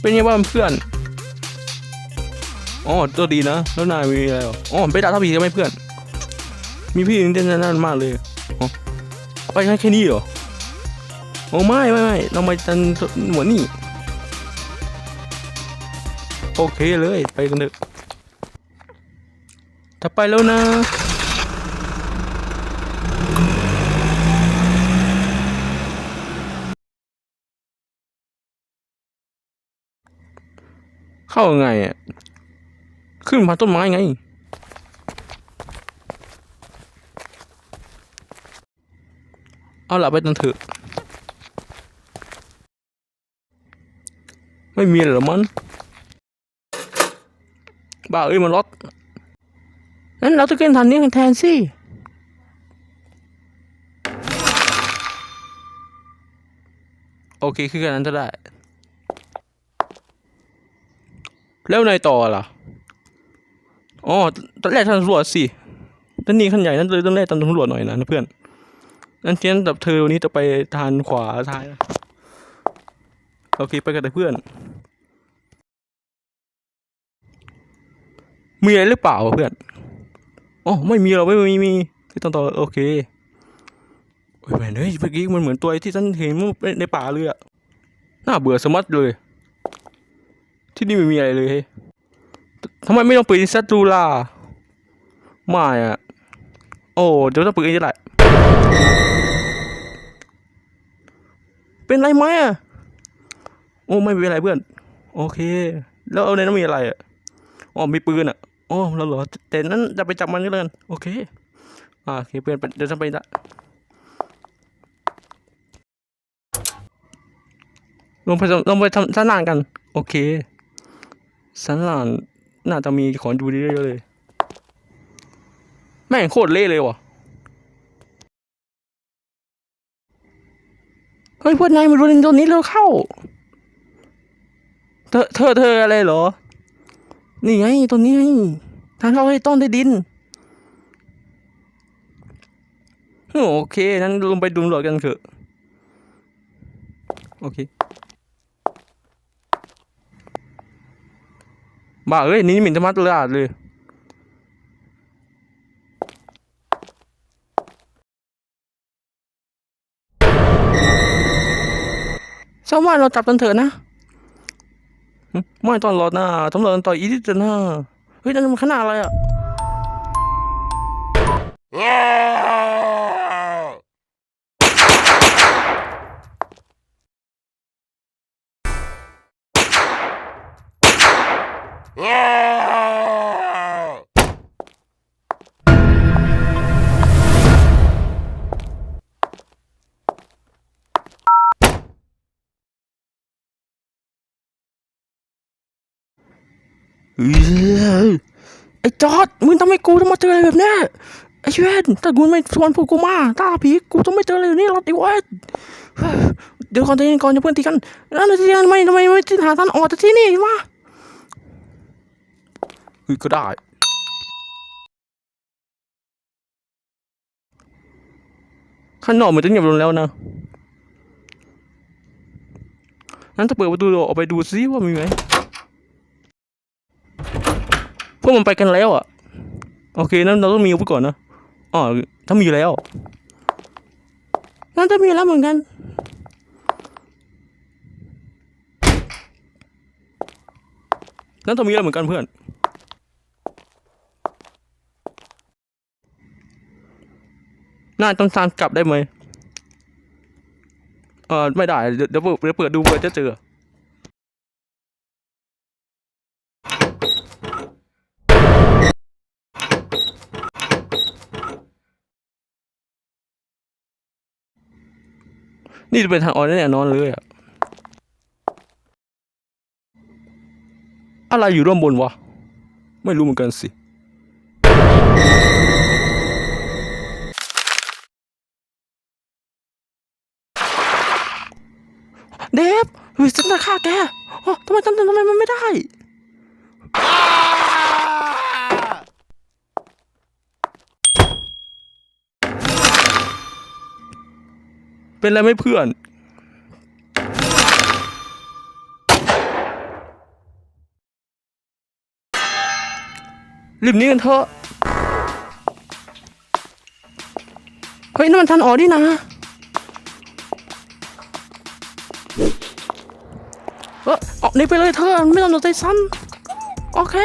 เป็นไงบ้างเพื่อนอ๋อตัวดีนะแล้วนายมีอะไรหรออ๋อไปด่าท่าผีใช่ไหมเพื่อน มีพี่นึงเต้นนั่นมากเลยอ๋อไปแค่แค่นี้เหรอโอ้ไม่ไม่ไม่เรามาจันหัวนี่โอเคเลยไปกันเถอะถ้าไปแล้วนะ เข้ายังไงอะ ขึ้นมาต้นไม้ไง เอาละไปตันเถอะ ไม่มีหรอมัน บ้าเอ้ยมันล็อกนั้นเราต้องเกินทันนี้แทนสิโอเค คือกันนั้นจะได้ แล้วนายต่อล่ะอ๋อตอนแรกทางตำรวจสิตอนนี้ขั้นใหญ่นั้นเลยต้องแรกตำรวจหน่อยนะเพื่อนนั่นเทียนแบบเธอวันนี้จะไปทานขวาท้ายนะโอเคไปกันเถอะเพื่อน มีอะไรหรือเปล่าเพื่อนอ๋อไม่มีหรอกไม่มีมีที่ต้อต่อโอเคโอ้ยแม่งเฮ้ยเมื่อกี้มันเหมือนตัวที่ฉันเห็นในป่าเลยอะน่าเบื่อสมัดเลย ที่นี่ไม่มีอะไรเลยเฮ้ยทำไมไม่ต้องเปิดอินสตาดูล่ะไม่อะโอ้เดี๋ยวต้องเปิดเองจะได้เป็นไรไหมอะโอ้ไม่เป็นไรเพื่อน โอเค แล้วเอาในนั้นมีอะไรอะอ๋อมีปืนอะอ๋อแล้วเหรอแต่นั้นจะไปจับมันก็เลยกันโอเคอ่าโอเคเพื่อนเดี๋ยวจะไปละลงไปลงไปทำสนานกัน โอเค สันหลานน่าจะมีของดูดีเยอะเลย แม่งโคตรเละเลยว่ะ เฮ้ยพวกนายมาดูในตัวนี้เร็วเข้า เธอเธอเธออะไรเหรอ นี่ไงตัวนี้ไงทางเข้าให้ต้นได้ดิน โอเคนั้นลงไปดูตำรวจกันเถอะ โอเค บ้าเอ้ยนี่หมิ่นธรรมะตลาดเลยสมว่าเราจับกันเถอะนะไม่ตอนรอหน้าตำรวจต่อยอีทิตหน้าเฮ้ยนั่นมันขนาดอะไรอะ ไอ้จอดมึงต้องไม่กูต้องมาเจออะไรแบบเนี้ยไอ้เวนถ้ากูไม่ชวนพวกกูมาตาผีกูต้องไม่เจออะไรแบบนี้หรอกไอ้เวนเดี๋ยวก่อนจเย็นก่อนอย่าเพิ่งตีกันแล้วที่ทำไมทำไมไม่หาทางออกจากที่นี่วะเฮ้ยก็ได้ข้างนอกมือนจะเงียบลงแล้วนะนั้นจะเปิดประตูออกไปดูซิว่ามีไหม วกมันไปกันแล้วอะ โอเคนั้นเราต้องมีอาวุธก่อนนะอ๋อถ้ามีแล้วนั่นจะมีแล้วเหมือนกันนั่นต้องมีแล้วเหมือนกันเพื่อน น่าต้องตามกลับได้ไหม เออไม่ได้ เดี๋ยวเปิดเปิดดูเผื่อจะเจอ นี่จะเป็นทางออกแน่นอนเลยอะอะไรอยู่ด้านบนวะ ไม่รู้เหมือนกันสิ เดฟเฮ้ยฉันจะฆ่าแกทำไมทำทำไมมันไม่ได้ เป็นไรไม่เพื่อน รีบนี้กันเถอะ เฮ้ยนั่นมันทันอ๋อดินะ เออออกนี้ไปเลยเธอ ไม่ต้องสนใจสั้นโอเค